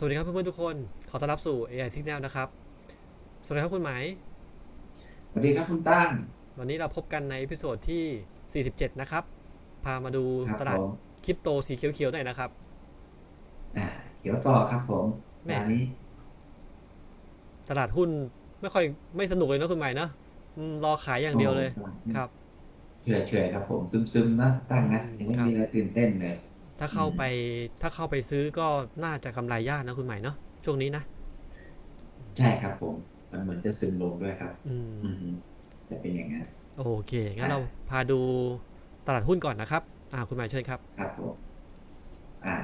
สวัสดีครับเพื่อนๆทุกคน ขอต้อนรับสู่ AI Signal นะครับ สวัสดีครับคุณไหมายสวัสดีครับคุณตั้ง วันนี้เราพบกันในพิโซดที่ 47 นะครับ พามาดูครับตลาดผมคริปโตสีเขียวๆหน่อยนะครับ อ่า เขียวต่อครับผมแม่ร้านนี้ ตลาดหุ้นไม่ค่อยไม่สนุกเลยนะคุณไหมายเนอะอืมรอขายอย่างเดียวเลยโอ้ครับเฉยเฉยๆครับผมซึมๆนะตั้งนะยังไม่ครับมีอะไรตื่นเต้นเลย ถ้าเข้าไปถ้าเข้าไปซื้อก็น่าจะกำไรยากนะคุณไหมายเนาะช่วงนี้นะ ใช่ครับผม มันเหมือนจะซึมลงด้วยครับ อืมอืมจะเป็นอย่างนั้นโอเค งั้นอะเราพาดูตลาดหุ้นก่อนนะครับ อ่า คุณหมายเชิญครับ ครับผม อ่า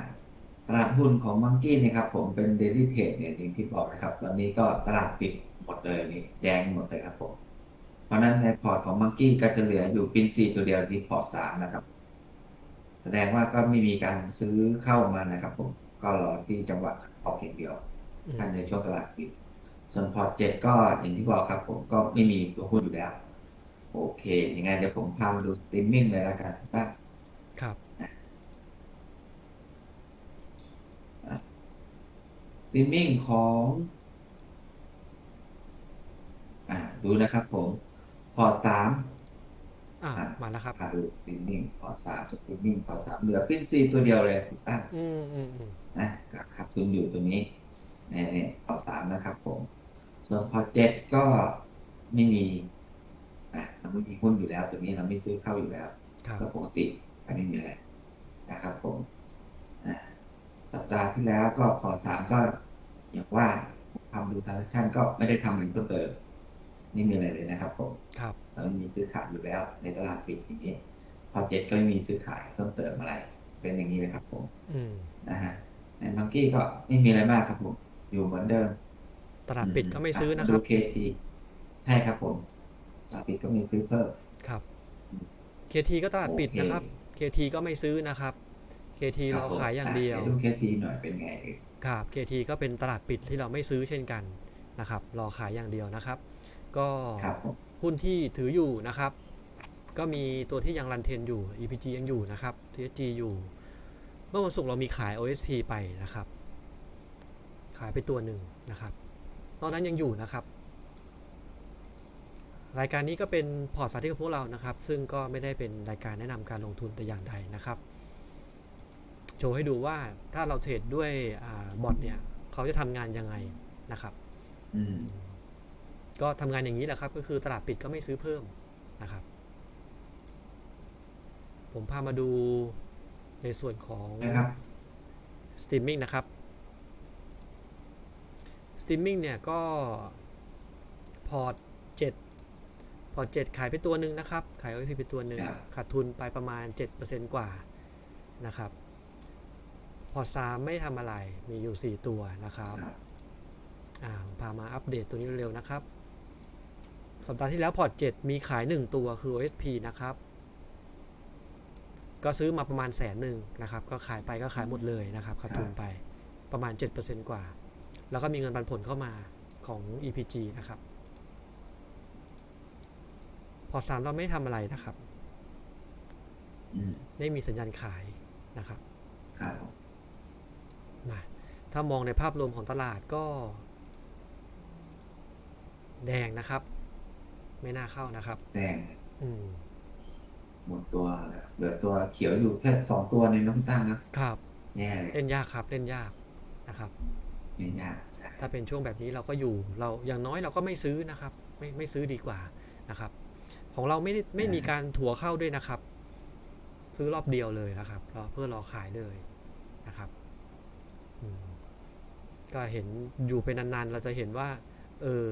ตลาดหุ้นของมังกี้เนี่ยครับ ผมเป็นเดลี่เทรดเนี่ยอย่างที่บอกนะครับ ตอนนี้ก็ตลาดปิดหมดเลยนี่แดงหมดเลยครับผม เพราะฉะนั้นในพอร์ตของมังกี้ก็จะเหลืออยู่ปินซีตัวเดียวที่พอร์ตสามนะครับ แสดงว่าก็ไม่มีการซื้อเข้ามานะครับ ผมก็รอที่จังหวะออกอย่างเดียวอืมท่านในช่วงตลาดปิดส่วนพอร์ตเจ็ดก็อย่างที่บอกครับ ผมก็ไม่มีตัวหุ้นอยู่แล้ว โอเคยังไงเดี๋ยวผมพามาดูสตรีมมิ่งเลยแล้วกันว่าครับสตรีมมิ่งของอ่าดูนะครับผมพอร์ตสาม อ่าอะมาแล้วครับพาดูสตรีมมิ่งพอร์ตสามสตรีมมิ่งพอร์ตสามเหลือปิ้นซีตัวเดียวเลยถูกตั้งอืมอืมอืมนะขับทุนอยู่ตรงนี้เนี่ยเนี่ยพอร์ตสามนะครับผม ส่วนพอร์ตเจ็ดก็ไม่มีอะเราไม่มีหุ้นอยู่แล้วตัวนี้เราไม่ซื้อเข้าอยู่แล้วครับก็ปกติก็ไม่มีอะไรนะครับผมอ่าสัปดาห์ที่แล้วก็พอสามก็อย่างว่าทำดูทาร์ชันก็ไม่ได้ทำอะไรเพิ่มเติมไม่มีอะไรเลยนะครับผมครับ เรามีซื้อขายอยู่แล้ว ในตลาดปิดอย่างนี้พอเจ็ดก็ไม่มีซื้อขายเพิ่มเติมอะไร เป็นอย่างนี้เลยครับผมอืมนะฮะในมังกี้ก็ไม่มีอะไรมากครับผม อยู่เหมือนเดิม ตลาดปิดก็ไม่ซื้อนะครับดูเคทีใช่ครับผมตลาดปิดก็มีซื้อเพิ่มครับ KT ก็ตลาดปิดโอเคนะครับ KT ก็ไม่ซื้อนะครับ KT คบเราผมขายอย่างเดียวะดูเคทีหน่อยเป็นไงเอ่ยครับ KT ก็เป็นตลาดปิดที่เราไม่ซื้อเช่นกันนะครับรอขายอย่างเดียวนะครับ ก็ครับผมหุ้นที่ถืออยู่นะครับ ก็มีตัวที่ยังรันเทนอยู่ EPG ยังอยู่นะครับ TSG อยู่ เมื่อวันศุกร์เรามีขาย OSP ไปนะครับ ขายไปตัวหนึ่งนะครับ ตอนนั้นยังอยู่นะครับ รายการนี้ก็เป็นพอร์ตสาธิตของพวกเรานะครับ ซึ่งก็ไม่ได้เป็นรายการแนะนำการลงทุนแต่อย่างใดนะครับ โชว์ให้ดูว่าถ้าเราเทรดด้วยอาบอทเนี่ย เขาจะทำงานยังไงนะครับ อืม ก็ทำงานอย่างนี้แหละครับ ก็คือตลาดปิดก็ไม่ซื้อเพิ่มนะครับ ผมพามาดูในส่วนของนะครับสตรีมมิ่งนะครับสตรีมมิ่งเนี่ยก็พอร์ต7พอร์ต7ขายไปตัวหนึ่งนะครับ ขาย OP ไปตัวหนึ่งครับขาดทุนไปประมาณ 7%กว่านะครับ พอร์ต3ไม่ทำอะไรมีอยู่ 4 ตัวนะครับครับอ่าผมพามาอัปเดตตัวนี้เร็วๆนะครับ สัปดาห์ที่แล้วพอร์ต7มีขาย 1 ตัวคือ OSP นะครับ ก็ซื้อมาประมาณแสนหนึ่งนะครับ ก็ขายไปก็ขายหมดเลยนะครับขาดทุนไปประมาณ 7%กว่า แล้วก็มีเงินปันผลเข้ามาของ EPG นะครับ พอร์ต3เราไม่ทำอะไรนะครับอืมไม่มีสัญญาณขายนะครับครับผมมาถ้ามองในภาพรวมของตลาดก็ แดงนะครับ ไม่น่าเข้านะครับ แดงอืมหมดตัวแล้วเหลือตัวเขียวอยู่แค่สองตัวในน้องตั้งนะครับแย่เลยเล่นยากครับเล่นยากนะครับ เนี่ยยากนะถ้าเป็นช่วงแบบนี้เราก็อยู่เราอย่างน้อยเราก็ไม่ซื้อนะครับ ไม่ไม่ซื้อดีกว่านะครับ ของเราไม่ได้ไม่มีการถัวเข้าด้วยนะครับ ซื้อรอบเดียวเลยนะครับรอเพื่อรอขายเลยนะครับอืมก็เห็นอยู่ไปนานๆ เราจะเห็นว่า เออ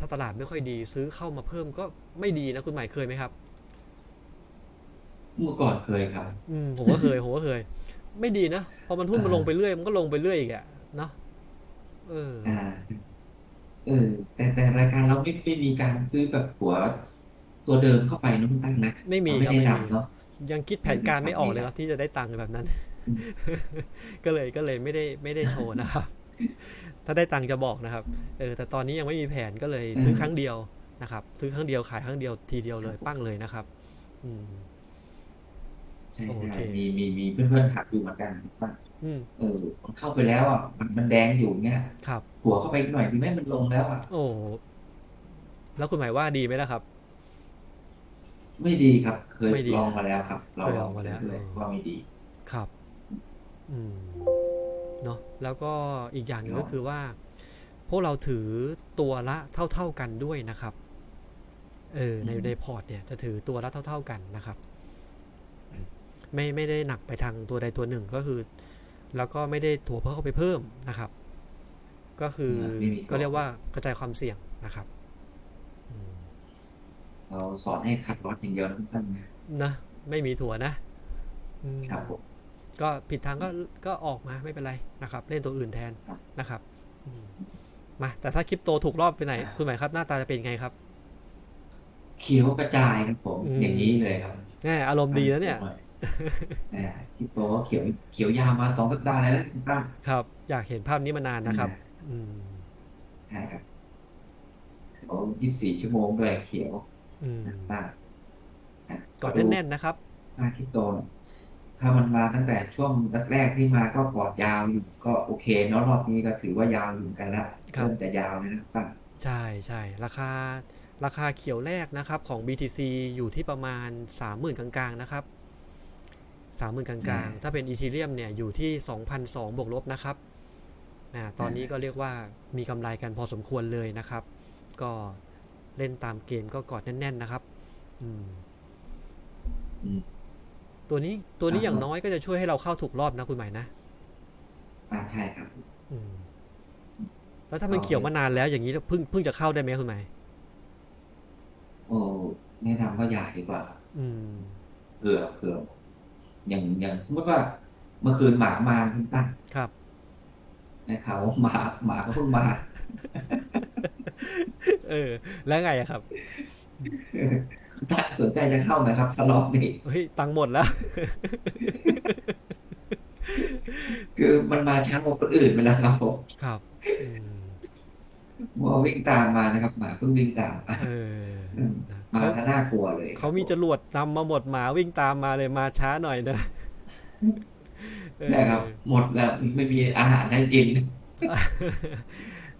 ถ้าตลาดไม่ค่อยดีซื้อเข้ามาเพิ่มก็ไม่ดีนะคุณหมายเคยไหมครับ เมื่อก่อนเคยครับ อืมผมก็เคยผมก็เคย ไม่ดีนะพอมันหุ้นมันลงไปเรื่อยมันก็ลงไปเรื่อยอีกอะเนาะเอออ่าเออแต่แต่รายการเราไม่ไม่มีการซื้อแบบหัว ตัวเดิมเข้าไปน้องตั้งนะไม่มีเราครับไม่ได้ไม่มีทำเนาะยังคิดแผนการไม่ออกเลยครับที่จะได้ตังค์แบบนั้นอืมก็เลยก็เลยไม่ได้ไม่ได้โชว์นะครับ ถ้าได้ตังค์จะบอกนะครับเออแต่ตอนนี้ยังไม่มีแผนก็เลยซื้อครั้งเดียวนะครับ ซื้อครั้งเดียวขายครั้งเดียวทีเดียวเลยปั้งเลยนะครับ อืม ใช่โอเค ใช่มีมีมีเพื่อนๆขับอยู่เหมือนกันว่าอืมเออมันเข้าไปแล้วอะมันมันแดงอยู่เงี้ยครับ หัวเข้าไปอีกหน่อยดีไหมมันลงแล้วอะ โอ้แล้วคุณหมายว่าดีไหมล่ะครับ ไม่ดีครับ เคยไม่ดีลองมาแล้วครับ เราเคยลลอองงมาแล้วเลยเออว่าไม่ดี ครับ อืม เนาะแล้วก็อีกอย่างหนึ่งเนาะก็คือว่า พวกเราถือตัวละเท่า ๆกันด้วยนะครับเออในในพอร์ตเนี่ยจะถือตัวละเท่า ๆกันนะครับ ไม่ไม่ได้หนักไปทางตัวใดตัวหนึ่งก็คือ แล้วก็ไม่ได้ถั่วเพิ่มเข้าไปเพิ่มนะครับ ก็คือไม่มีถั่วก็เรียกว่ากระจายความเสี่ยงนะครับอืมเราสอนให้ขับรถอย่างเดียวนะตั้งนะนะ ไม่มีถั่วนะอืมครับผม ก็ผิดทางก็ก็ออกมาไม่เป็นไรนะครับ เล่นตัวอื่นแทนครับนะครับอืมมาแต่ถ้าคริปโตถูกรอบไปไหน คุณหมายครับหน้าตาจะเป็นไงครับ เขียวกระจายครับผมอืมอย่างนี้เลยครับแน่อารมณ์ดีนะเนี่ยเนี่ยที่โตก็เขียวเขียวยาวมาสองสัปดาห์แล้วนะคุณตั้งครับ อยากเห็นภาพนี้มานานนะครับ อืมใช่ครับเขายี่สิบสี่ชั่วโมงด้วยเขียวอืมตั้งกอดแน่นๆนะครับหน้าคริปโตเนี่ย ถ้ามันมาตั้งแต่ช่วงแรกๆที่มาก็กอดยาวอยู่ก็โอเคเนาะรอบนี้ก็ถือว่ายาวอยู่เหมือนกันละครับเริ่มจะยาวเลยนะตั้งใช่ใช่ราคาราคาเขียวแรกนะครับของ BTC อยู่ที่ประมาณ 30,000 กลางๆนะครับ 30,000 กลางๆ ถ้าเป็นอี h เ r ียมเนี่ยอยู่ที่2,002บวกลบนะครับนะตอนนี้ก็เรียกว่ามีกำไรกันพอสมควรเลยนะครับ ก็เล่นตามเกมก็กอดแน่น ๆนะครับ อืมอืม ตัวนี้ตัวนี้ครับอย่างน้อยก็จะช่วยให้เราเข้าถูกรอบนะคุณหมายนะอ่าใช่ครับอืมแล้วถ้ามันเขียวมานานแล้วอย่างนี้เพิ่งเพิ่งจะเข้าได้ไหมคุณหมายโอ้แนะนำว่าอย่าดีกว่า อืมเผื่อเผื่ออย่างอย่างสมมติว่า เมื่อคืนหมามาคุณตั้งครับนะครับหมาหมาก็เพิ่งมา เออ แล้วไงอะครับ คุณตั้งสนใจจะเข้าไหมครับทะเลาะนี่เฮ้ยตังค์หมดแล้ว คือมันมาช้ากว่าคนอื่นไปแล้วครับผมครับอืมมัววิ่งตามมานะครับ หมาเพิ่งวิ่งตามมาเออนะมาเขาถ้าน่ากลัวเลยเขามีจรวดนำมาหมดหมาวิ่งตามมาเลยมาช้าหน่อยนะเออ นะครับ หมดแล้วไม่มีอาหารให้กิน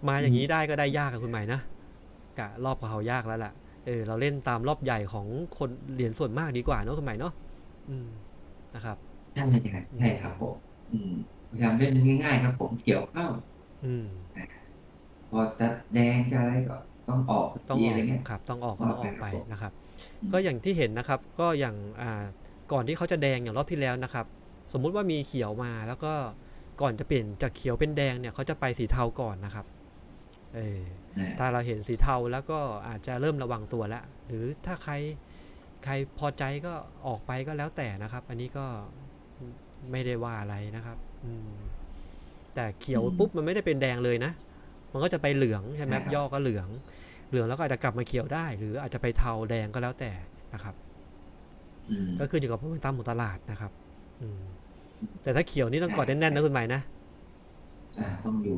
มาอย่างนี้ได้ก็ได้ยากอะคุณหมายนะกะรอบกับเขายากแล้วล่ะ เออเราเล่นตามรอบใหญ่ของคนเหรียญส่วนมากดีกว่าเนอะคุณหมายเนาะอืมนะครับใช่ใช่ใช่ครับผมอืมพยายามเล่นง่ายๆครับ ผมเกี่ยวเข้าอืมพอจะแดงจะอะไรก็ต้องออกต้องทีอออะไรกเงี้ยครับ ต้องออกก็ต้องออกไปออกไปครับนะครับอืมก็อย่างที่เห็นนะครับ ก็อย่างอ่าก่อนที่เขาจะแดงอย่างรอบที่แล้วนะครับ สมมุติว่ามีเขียวมาแล้วก็ก่อนจะเปลี่ยนจากเขียวเป็นแดงเนี่ยเขาจะไปสีเทาก่อนนะครับ เอออ่าถ้าเราเห็นสีเทาแล้วก็อาจจะเริ่มระวังตัวแล้วหรือถ้าใครใครพอใจก็ออกไปก็แล้วแต่นะครับ อันนี้ก็ไม่ได้ว่าอะไรนะครับ อืมแต่เขียวปุ๊บมันไม่ได้เป็นแดงเลยนะ มันก็จะไปเหลืองใช่ไหมย่อก็เหลือง เหลืองแล้วก็อาจจะกลับมาเขียวได้ หรืออาจจะไปเทาแดงก็แล้วแต่นะครับอืมก็ขึ้นอยู่กับโมเมนตัมของตลาดนะครับ อืมแต่ถ้าเขียวนี่ต้องกอดแน่นๆนะคุณหมายนะอ่าต้องอยู่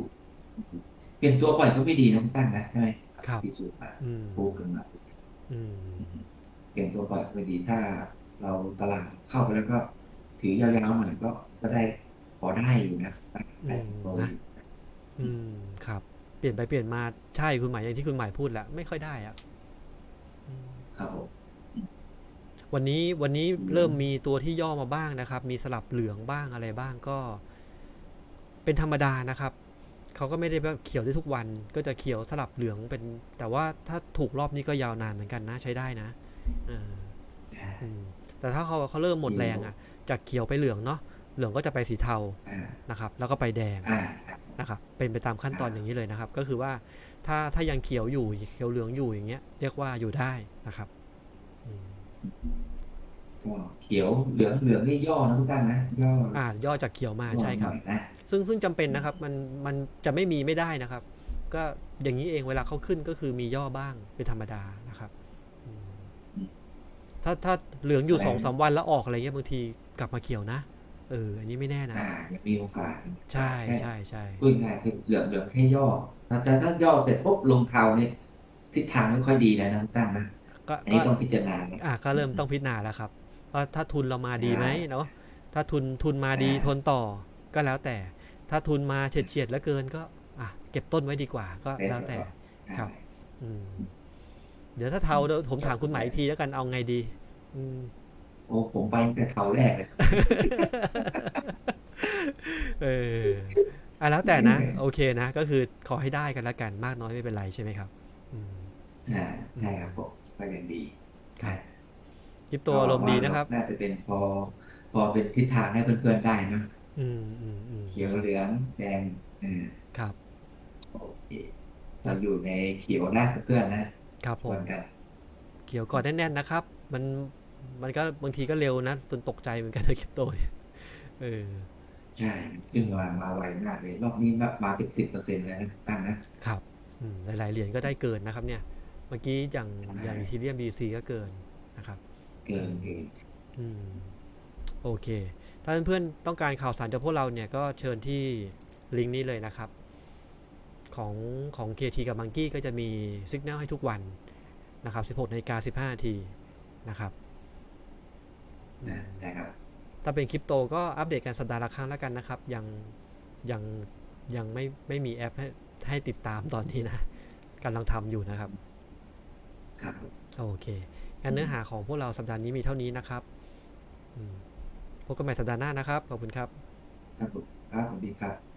เป ลี่ยนตัวบ่อยก็ไม่ดีนะคุณตั้งนะใช่ไหมครับพิสูจน์มาอืมพูดกันมาอืมเปลี่ยนตัวบ่อยก็ไม่ดีถ้า เราตลาดเข้าไปแล้วก็ ถือยาวๆหน่อยก็ก็ได้พอได้อยู่นะได้พออยู่อืมครับ เปลี่ยนไปเปลี่ยนมาใช่คุณหมายอย่างที่คุณหมายพูดแหละไม่ค่อยได้อะอืมครับผมวันนี้วันนี้อืมเริ่มมีตัวที่ย่อมาบ้างนะครับ มีสลับเหลืองบ้างอะไรบ้างก็ เป็นธรรมดานะครับ เขาก็ไม่ได้แบบเขียวได้ทุกวัน ก็จะเขียวสลับเหลืองเป็น แต่ว่าถ้าถูกรอบนี้ก็ยาวนานเหมือนกันนะใช้ได้นะเอออืมแต่ถ้าเขาเขาเริ่มหมดแรงอะ จากเขียวไปเหลืองเนาะเหลืองก็จะไปสีเทาอ่านะครับ แล้วก็ไปแดงอ่าครับนะครับ เป็นไปตามขั้นตอนอย่างนี้เลยนะครับ ก็คือว่าถ้าถ้ายังเขียวอยู่เขียวเหลืองอยู่อย่างเงี้ย เรียกว่าอยู่ได้นะครับอืมก็ เขียวเหลืองเหลืองนี่ย่อนะทุกท่านนะย่ออ่าย่อจากเขียวมาใช่ครับหน่อยนะซึ่งซึ่งจำเป็นนะครับมันมันจะไม่มีไม่ได้นะครับ ก็อย่างนี้เองเวลาเขาขึ้นก็คือมีย่อบ้างเป็นธรรมดานะครับอืมถ้าถ้าเหลืองอยู่สองสามวันแล้วออกอะไรเงี้ยบางทีกลับมาเขียวนะเอออันนี้ไม่แน่นะอ่ายังมีโอกาสใช่ใช่ใช่พูดง่ายๆคือเหลืองเหลืองแค่ย่อแต่แต่ถ้าย่อเสร็จปุ๊บลงเทาเนี่ยทิศทางไม่ค่อยดีนะน้ำตั้งนะก็อันนี้ก็ต้องพิจารณานะอ่าก็เริ่มต้องพิจารณาแล้วครับ ว่าถ้าทุนเรามาดีไหมใช่เนาะถ้าทุนทุนมาดีอ่าทนต่อก็แล้วแต่ ถ้าทุนมาเฉียดเฉียดๆแล้วเกินก็อะเก็บต้นไว้ดีกว่าก็แล้วแต่ครับ อืมเดี๋ยวถ้าเทาเดี๋ยวผมถามคุณหมายอีกทีแล้วกันเอาไงดี อืมโอ้ผมไปแต่เขาแรกเลยเอออะแล้วแต่นะโอเคนะก็คือขอให้ได้กันแล้วกันมากน้อยไม่เป็นไรใช่ไหมครับ อืมอ่าใช่ครับผมก็ยังดีครับ คริปโตอารมณ์ดีนะครับ น่าจะเป็นพอ พอเป็นทิศทางให้เพื่อนๆได้นะอืมอืมอืมเขียวเหลืองแดงอืมครับโอเคเราอยู่ในเขียวแรกเพื่อนๆนะครับผเหมมือนกันเขียวก่อนแน่นๆนะครับ มันมันก็บางทีก็เร็วนะจนตกใจเหมือนกันนะคริปโตเนี่ยเออใช่ขึ้นมามาไวมากเลยรอบนี้มามาเป็นสิบเปอร์เซ็นต์แล้วนะตั้งนะครับอืมหลายๆเหรียญก็ได้เกินนะครับเนี่ย เมื่อกี้อย่างใช่อย่างทีเรียมดีซีก็เกินนะครับ เกินเกินอืมโอเค ถ้าเพื่อนๆต้องการข่าวสารจากพวกเราเนี่ยก็เชิญที่ลิงก์นี้เลยนะครับ ของของ KT กับ Monkey ก็จะมีสัญญาณให้ทุกวันนะครับ 16นาฬิกา15นาทีนะครับนะใช่ครับ ถ้าเป็นคริปโตก็อัปเดตกันสัปดาห์ละครั้งแล้วกันนะครับ ยังยังยังไม่ไม่มีแอปให้ให้ติดตามตอนนี้นะกำลังทำอยู่นะครับ ครับผมโอเค งั้นเนื้อหาของพวกเราสัปดาห์นี้มีเท่านี้นะครับพบกันใหม่สัปดาห์หน้านะครับ ขอบคุณครับ ครับผมครับสวัสดีครับ